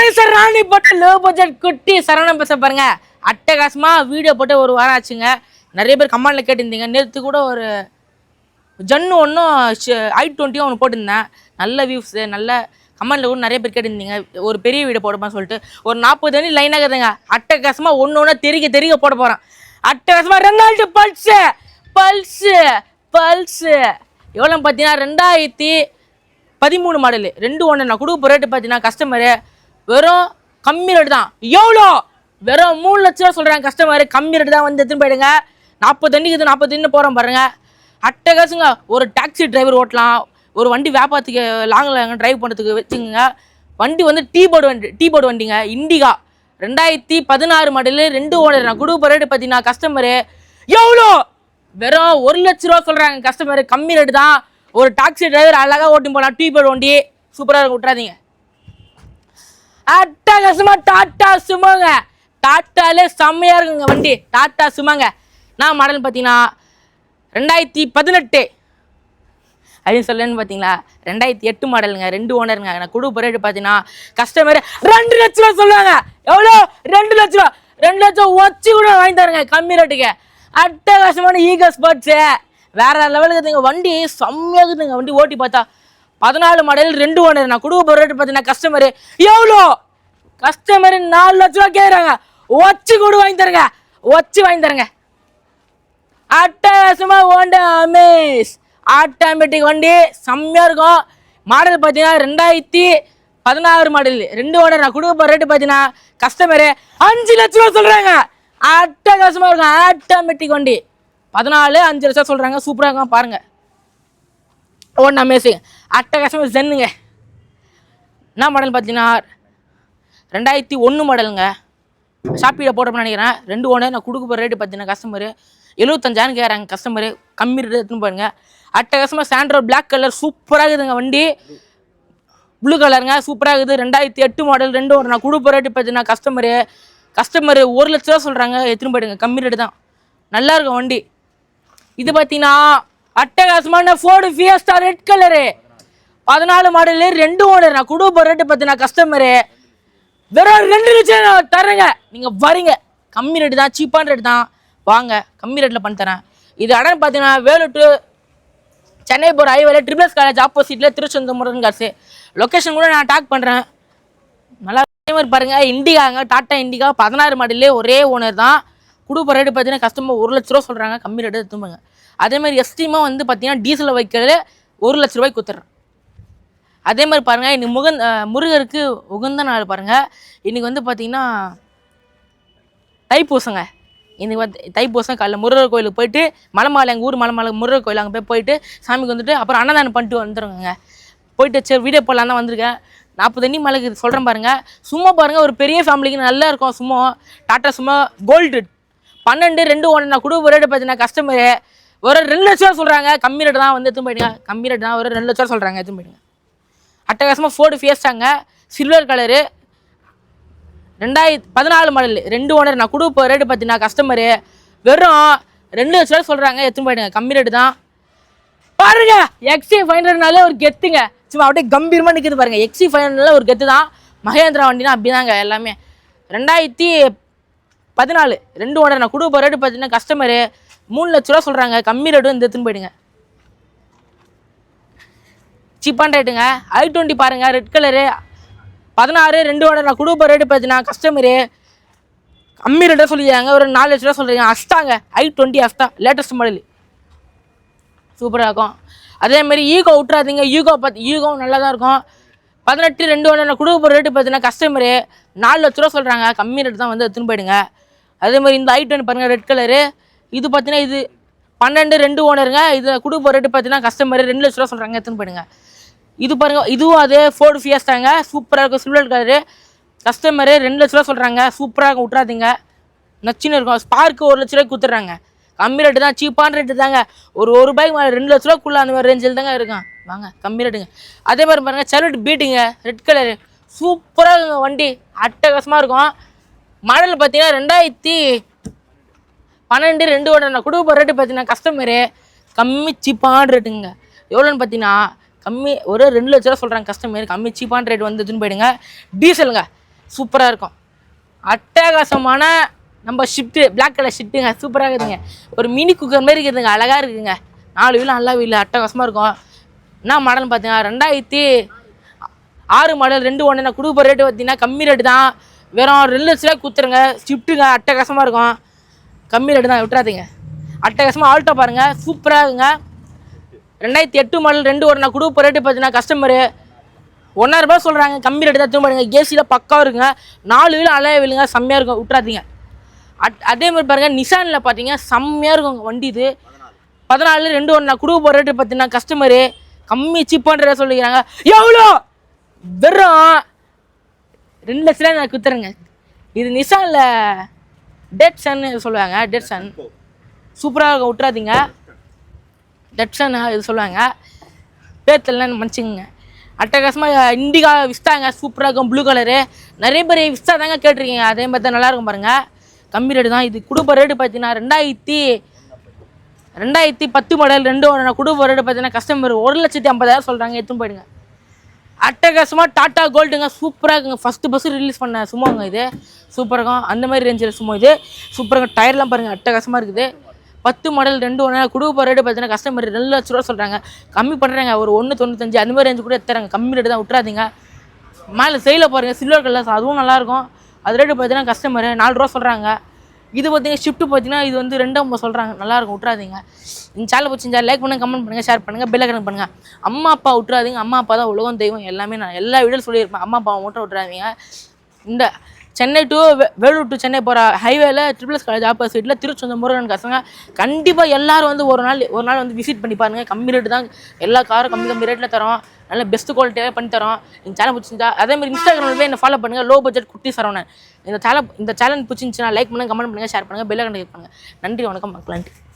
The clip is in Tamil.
வணக்கம் சார் ராணி போட்ட லோ பட்ஜெட் குட்டி சரவணம் பேச பாருங்க. அட்டகாசமா வீடியோ போட்டு ஒரு வாரம் ஆச்சுங்க. நிறைய பேர் கமாண்டில் கேட்டிருந்தீங்க. நேற்று கூட ஒரு ஜன்னு ஒன்றும் ஐ டுவெண்ட்டியும் ஒன்று போட்டிருந்தேன். நல்ல வியூஸு நல்ல கமெண்டில் கூட நிறைய பேர் கேட்டிருந்தீங்க. ஒரு பெரிய வீடியோ போடுமான்னு சொல்லிட்டு. ஒரு நாற்பது அணி லைனாக இருக்குதுங்க அட்டகாசமாக ஒன்று ஒன்றா தெரிய தெரிய போட போகிறேன் அட்டகாசமாக ரெண்டாயிரத்து பல்ஸு பல்ஸு பல்ஸு எவ்வளோ பார்த்தீங்கன்னா ரெண்டாயிரத்தி பதிமூணு மாடலு ரெண்டு ஒன்று நான் கொடுக்க போகிற ரேட்டு பார்த்தீங்கன்னா கஸ்டமரு வெறும் கம்மி ரேட்டு தான். எவ்வளோ வெறும் மூணு லட்ச ரூபா சொல்கிறாங்க கஸ்டமர் கம்மி ரேட்டு தான் வந்து எடுத்துன்னு போயிடுங்க. நாற்பது தண்ணிக்கு இது நாற்பது தண்ணி போகிறோம் பாருங்க. அட்டகாசுங்க ஒரு டாக்ஸி டிரைவர் ஓட்டலாம். ஒரு வண்டி வியாபாரத்துக்கு லாங்கில் டிரைவ் பண்ணுறதுக்கு வச்சுக்கோங்க. வண்டி வந்து டீ போர்டு வண்டி டீ போர்டு வண்டிங்க. இண்டிகா ரெண்டாயிரத்தி பதினாறு மாடலு ரெண்டு ஓனர் நான் குடும்ப ரேட்டு பார்த்தீங்கன்னா கஸ்டமரு எவ்வளோ வெறும் ஒரு லட்ச ரூபா சொல்கிறாங்க கஸ்டமர் கம்மி ரேட்டு தான். ஒரு டாக்ஸி டிரைவர் அழகாக ஓட்டி போகலாம் டீ போர்டு வண்டி. சூப்பராக இருக்கும். விட்றாதீங்க அட்டகாசமா டாட்டா சுமோங்க. டாட்டாலே செம்மையா இருக்குங்க வண்டி. டாட்டா சுமோங்க. நான் மாடல் பார்த்தீங்கன்னா ரெண்டாயிரத்தி பதினெட்டு. அப்படின்னு சொல்லுன்னு பார்த்தீங்களா ரெண்டாயிரத்தி எட்டு மாடலுங்க ரெண்டு ஓனருங்க நான் குடு ரேட்டு பார்த்தீங்கன்னா கஸ்டமர் ரெண்டு லட்ச ரூபா சொல்லுவாங்க. எவ்வளோ? ரெண்டு லட்ச ரூபா. ரெண்டு லட்சம் வச்சு கூட வாங்கி தருங்க கம்மி ரேட்டுக்கு அட்டகாசமான ஈகோ ஸ்போர்ட்ஸு வேற லெவலுக்கு இருக்குதுங்க வண்டி. செம்மையாக இருக்குதுங்க வண்டி. ஓட்டி பார்த்தா பதினாலு மாடல் ரெண்டு ஓனர் நான் கொடுக்க போகிற ரேட்டு பார்த்தீங்கன்னா கஸ்டமரு எவ்வளோ? கஸ்டமரு நாலு லட்ச ரூபா கேட்குறாங்க ஒச்சு கூட வாங்கி தருங்க. ஒச்சு வாங்கி தருங்க. அட்டகாசமா ஹோண்டா அமேஸ் ஆட்டோமேட்டிக் வண்டி செம்மையாக இருக்கும். மாடல் பார்த்தீங்கன்னா ரெண்டாயிரத்தி பதினாறு மாடல் ரெண்டு ஓனர் நான் கொடுக்க போகிற ரேட்டு பார்த்தீங்கன்னா கஸ்டமரு அஞ்சு லட்ச ரூபா சொல்கிறாங்க அட்டகாசமாக இருக்கும். ஆட்டோமேட்டிக் வண்டி. பதினாலு அஞ்சு லட்சம் சொல்கிறாங்க சூப்பராக இருக்கும். பாருங்கள் ஹோண்டா அமேஸிங் அட்டகாசமா ஜென்னுங்க என்ன மாடல் பார்த்தீங்கன்னா? ரெண்டாயிரத்தி ஒன்று மாடலுங்க ஷாப்பியில் போட்டோம்னு நினைக்கிறேன் ரெண்டு ஓனர் நான் கொடுக்க போகிற ரேட்டு பார்த்தீங்கன்னா கஸ்டமரு எழுபத்தஞ்சாயிரம் கேட்குறாங்க கஸ்டமரு கம்மி ரேட்டு எடுத்துன்னு பாருங்க. அட்டகாசமாக சாண்ட்ரோ பிளாக் கலர் சூப்பராக இருக்குதுங்க வண்டி. ப்ளூ கலருங்க சூப்பராக இருக்குது. ரெண்டாயிரத்தி எட்டு மாடல் ரெண்டு ஓனர் நான் கொடுக்க ரேட்டு பார்த்தீங்கன்னா கஸ்டமரு கஸ்டமரு ஒரு லட்ச ரூபா சொல்கிறாங்க எடுத்துன்னு போயிடுங்க. கம்மி ரேட்டு தான். நல்லா இருக்கும் வண்டி. இது பார்த்தீங்கன்னா அட்டகாசமான ஃபோர்டு ஃபியஸ்டா ரெட் கலரு பதினாலு மாடலு ரெண்டு ஓனர் நான் குடும்ப ரேட்டு பார்த்தீங்கன்னா கஸ்டமரு வெறும் ரெண்டு லட்சம் தரேங்க நீங்கள் வரீங்க கம்மி ரேட்டு தான் சீப்பான ரேட்டு தான். வாங்க கம்மி ரேட்டில் பண்ணி தரேன். இது அடன் பார்த்தீங்கன்னா வேலூர் டு சென்னை போகிற ஹைவேல ட்ரிபிள்எஸ் காலேஜ் ஆப்போசிட்டில் திருச்செந்தமுருகன் காசு. லொக்கேஷன் கூட நான் டாக் பண்ணுறேன் நல்லா டைமர் மாதிரி இண்டிகாங்க டாட்டா இண்டிகா பதினாறு மாடல்லே ஒரே ஓனர் தான். குடும்ப ரேட்டு பார்த்தீங்கன்னா கஸ்டமர் ஒரு லட்ச ரூபா சொல்கிறாங்க கம்மி ரேட்டு திரும்புங்க அதே மாதிரி எஸ்டிமா வந்து பார்த்தீங்கன்னா டீசல் வைக்கிறது ஒரு லட்ச ரூபாய்க்கு கொடுத்துட்றேன் அதே மாதிரி பாருங்கள் இன்னைக்கு முகன் முருகருக்கு உகந்த நாள் பாருங்கள் இன்னைக்கு வந்து பார்த்தீங்கன்னா தைப்பூசங்க. இன்றைக்கி வந்து தைப்பூசம் காலைல முருகர் கோயிலுக்கு போயிட்டு மலைமாலை எங்கள் ஊர் மலைமாலை முருகர் கோயில் அங்கே போய் போயிட்டு சாமிக்கு வந்துட்டு அப்புறம் அன்னதானம் பண்ணிட்டு வந்துடுங்க போயிட்டு சரி வீடியோ போடலாம் தான் வந்திருக்கேன். நாற்பது அண்ணி மலைக்கு சொல்கிறேன் பாருங்கள் சும்மா பாருங்கள் ஒரு பெரிய ஃபேமிலிக்கு நல்லா இருக்கும் சும்மா. டாட்டா சும்மா கோல்டு பன்னெண்டு ரெண்டு ஒன்று நான் கொடுக்க ரேட்டு பார்த்தீங்கன்னா கஸ்டமரு ஒரு ரெண்டு லட்ச ரூபா சொல்கிறாங்க கம்மி ரேட்டு தான் வந்து எடுத்துன்னு போயிடுங்க. கம்மி ரேட்டு தான் ஒரு ரெண்டு லட்ச ரூபா சொல்கிறாங்க எடுத்து போயிடுங்க. அட்டகாசமாக ஃபோர்டு ஃபேஸ்டாங்க சில்வர் கலரு ரெண்டாயிரத்தி பதினாலு மாடல் ரெண்டு ஓனர் நான் கொடுப்ப ரேட்டு பார்த்தீங்கன்னா கஸ்டமரு வெறும் ரெண்டு லட்ச ரூபா சொல்கிறாங்க எடுத்துன்னு போயிடுங்க. கம்மி ரேட்டு தான். பாருங்க. எக்ஸி ஃபைனல்னாலே ஒரு கெத்துங்க. சும்மா அப்படியே கம்பீரமாக நிற்குது பாருங்க. எக்ஸி ஃபைனல்னால ஒரு கெத்து தான். மகேந்திரா வண்டினா அப்படிதாங்க எல்லாமே. ரெண்டாயிரத்தி பதினாலு. ரெண்டு ஓனர் நான் கொடுப்ப ரேட்டு பார்த்தீங்கன்னா கஸ்டமரு மூணு லட்ச ரூபா சொல்கிறாங்க கம்மி ரேட்டு வந்து எடுத்துன்னு போயிடுங்க. சீப்பான ரேட்டுங்க ஐ டுவெண்ட்டி பாருங்கள் ரெட் கலரு பதினாறு ரெண்டு வாடகை நான் கொடுப்ப ரேட்டு பார்த்தீங்கன்னா கஸ்டமரு கம்மி ரேட்டாக சொல்லிடுறாங்க ஒரு நாலு லட்ச ரூபா சொல்கிறீங்க அஸ்தாங்க. I twenty Asta. Latest model சூப்பராக இருக்கும். அதே மாதிரி ஈகோ விட்றாதீங்க ஈகோ பார்த்து ஈகோ நல்லா தான் இருக்கும். பதினெட்டு ரெண்டு ஒன்று நான் கொடுக்க போகிற ரேட்டு பார்த்தீங்கன்னா கஸ்டமரு நாலு லட்ச ரூபா சொல்கிறாங்க கம்மி ரேட்டு தான் வந்து எடுத்துன்னு போயிடுங்க. அதே மாதிரி இந்த ஐட்டன் பாருங்கள் ரெட் கலரு இது பார்த்தீங்கன்னா இது பன்னெண்டு ரெண்டு ஓனருங்க. இது குடும்ப ரேட்டு பார்த்தீங்கன்னா கஸ்டமர் ரெண்டு லட்ச ரூபா சொல்கிறாங்க எடுத்துன்னு போயிடுங்க. இது பாருங்க இதுவும் அதே ஃபோர்டு ஃபியஸ்டாங்க சூப்பராக இருக்கும். சில்வர் கலரு கஸ்டமரு ரெண்டு லட்ச ரூபா சொல்கிறாங்க சூப்பராக இருக்கும். விட்றாதீங்க நச்சுன்னு இருக்கும். ஸ்பார்க்கு ஒரு லட்ச ரூபாய்க்கு கொடுத்துட்றாங்க. கம்மி ரேட்டு தான். சீப்பான ரேட்டு தாங்க. ஒரு ஒரு ரூபாய்க்கு மேலே ரெண்டு லட்ச ரூபாக்குள்ள அந்த மாதிரி ரேஞ்சில் தாங்க இருக்கும் வாங்க கம்மி ரேட்டுங்க அதே மாதிரி பாருங்கள் செலட் பீட்டுங்க ரெட் கலரு சூப்பராக இருக்குங்க வண்டி. அட்டகாசமாக இருக்கும். மாடல் பார்த்தீங்கன்னா ரெண்டாயிரத்தி பன்னெண்டு ரெண்டு ஒன்று நான் கொடுக்க போகிற ரேட்டு பார்த்தீங்கன்னா கஸ்டமரு கம்மி சீப்பான ரேட்டுங்க எவ்வளோன்னு பார்த்தீங்கன்னா கம்மி ஒரு ரெண்டு லட்ச ரூபா சொல்கிறாங்க கஸ்டமர் கம்மி சீப்பான ரேட் வந்து போயிடுங்க. டீசலுங்க சூப்பராக இருக்கும். அட்டகாசமான நம்ம ஷிஃப்ட்டு பிளாக் கலர் ஷிஃப்ட்டுங்க சூப்பராக இருக்குதுங்க. ஒரு மினி குக்கர் மாதிரி இருக்குதுங்க அழகாக இருக்குதுங்க. நாலு வீலும் நல்லா வீல் அட்டகாசமாக இருக்கும். என்ன மாடல்னு பார்த்தீங்கன்னா ரெண்டாயிரத்தி ஆறு மாடல் ரெண்டு ஒன்று கொடுக்க போகிற ரேட்டு பார்த்தீங்கன்னா கம்மி ரேட்டு தான். வெறும் ரெண்டு லட்ச ரூபாய் கொடுத்துருங்க ஷிஃப்ட்டுங்க அட்டகாசமாக இருக்கும். கம்மி ரேட்டு தான் விட்டுறாதீங்க. அட்டகாசமாக ஆல்ட்டோ பாருங்கள் சூப்பராக இருக்குங்க. ரெண்டாயிரத்தி எட்டு மாடல் ரெண்டு ஒரு நான் கொடுப்ப ரேட்டு பார்த்தீங்கன்னா கஸ்டமரு ஒன்றாயிரம் ரூபாய் சொல்கிறாங்க கம்மி ரேட்டு தான் திரும்ப ஏசியில் பக்காவும் இருக்குங்க. நாலு வீலும் அலைய விழுங்க செம்மையாக இருக்கும் விட்றாதீங்க அட் அதே மாதிரி பாருங்கள் நிசானில் பார்த்தீங்கன்னா செம்மையாக இருக்கும் வண்டி இது. பதினாலு ரெண்டு ஒன்று நான் கொடுக்க போகிற ரேட்டு பார்த்தீங்கன்னா கஸ்டமரு கம்மி சீப்பான்ற சொல்லிக்கிறாங்க. எவ்வளோ? வெறும் ரெண்டு லட்சம் நான் குத்துறேங்க இது நிசானில் டெட் சன் சொல்லுவாங்க? டெட் சன் சூப்பராக விட்றாதீங்க டெட்சன் இது சொல்லுவாங்க? தெரியலன்னு மன்னிச்சுங்க அட்டகாசமாக இண்டிகா விஸ்தாங்க சூப்பராக இருக்கும் ப்ளூ கலரு நிறைய பேர் விஸ்தா தாங்க கேட்டிருக்கீங்க. அதே மாதிரி தான் நல்லா இருக்கும் பாருங்கள் கம்மி ரேட்டு தான். இது கொடுப்ப ரேட்டு பார்த்தீங்கன்னா ரெண்டாயிரத்தி ரெண்டாயிரத்தி பத்து மாடல் ரெண்டு நான் கொடுப்ப ரேட்டு பார்த்தீங்கன்னா கஸ்டமர் ஒரு லட்சத்தி ஐம்பதாயிரம் சொல்கிறாங்க எடுத்துன்னு போயிடுங்க. அட்டகாசமாக டாட்டா கோல்டுங்க சூப்பராக இருக்குங்க. ஃபஸ்ட்டு பஸ்ஸு ரிலீஸ் பண்ண சும்மாங்க இது. சூப்பராக இருக்கும். அந்த மாதிரி ரேஞ்சில் சும்மா இது. சூப்பராக டயர்லாம் பாருங்கள் அட்டகாசமாக இருக்குது. பத்து மாடல் ரெண்டு ஒன்று கொடுக்க ரேட்டு பார்த்தீங்கன்னா கஸ்டமர் ரெண்டு லட்ச ரூபா சொல்கிறாங்க கம்மி பண்ணுறாங்க ஒரு ஒன்று தொண்ணூத்தஞ்சு அந்த மாதிரி ரேஞ்சு கூட எடுத்துறாங்க. கம்மி ரேட்டு தான் விட்டுறாதீங்க. மேலே சைடில் பாருங்கள் சில்வர் கலர்ஸ் அதுவும் நல்லாயிருக்கும் அது ரேட்டு பார்த்தீங்கன்னா கஸ்டமர் நாலு ரூபா சொல்கிறாங்க இது பார்த்தீங்கன்னா ஷிஃப்ட் பார்த்தீங்கன்னா இது வந்து ரெண்டும் ஐம்பது சொல்கிறாங்க நல்லாயிருக்கும் விட்றாதீங்க இந்த சேனல் பிடிச்சிருந்தா லைக் பண்ணுங்கள் கமெண்ட் பண்ணுங்கள் ஷேர் பண்ணுங்கள் பெல் கனெக்ட் பண்ணுங்கள் அம்மா அப்பா விட்றாதீங்க அம்மா அப்பா தான் உலகம் தெய்வம் எல்லாமே நான் எல்லா வீடியோ சொல்லியிருப்பேன். அம்மா அப்பாவை மட்டும் விட்றாதீங்க இந்த சென்னை டு வேலூர் டு சென்னை போகிற ஹைவேல ட்ரிபிள்எஸ் காலேஜ் ஆப்போசிட்டில் திருச்செந்த முருகன் கசங்க. கண்டிப்பாக எல்லாரும் வந்து ஒரு நாள் ஒரு நாள் வந்து விசிட் பண்ணி பாருங்க. கம்மி ரேட்டு தான். எல்லா காரும் கம்மி கம்மி ரேட்டில் தரோம். நல்ல பெஸ்ட் குவாலிட்டியாக பண்ணி தரோம். இந்த சேனல் பிடிச்சிருந்தா அதே மாதிரி இன்ஸ்டாகிராமில் போய் என்ன ஃபாலோ பண்ணுங்கள் லோ பட்ஜெட் குட்டி சரவணன். இந்த சேனல் இந்த சேனல் பிடிச்சிருந்துச்சுன்னா லைக் பண்ணுங்கள் கமெண்ட் பண்ணுங்கள் ஷேர் பண்ணுங்கள் பெல்லை கண்டிப்பாக பண்ணுங்கள் நன்றி வணக்கம் மக்கள். நன்றி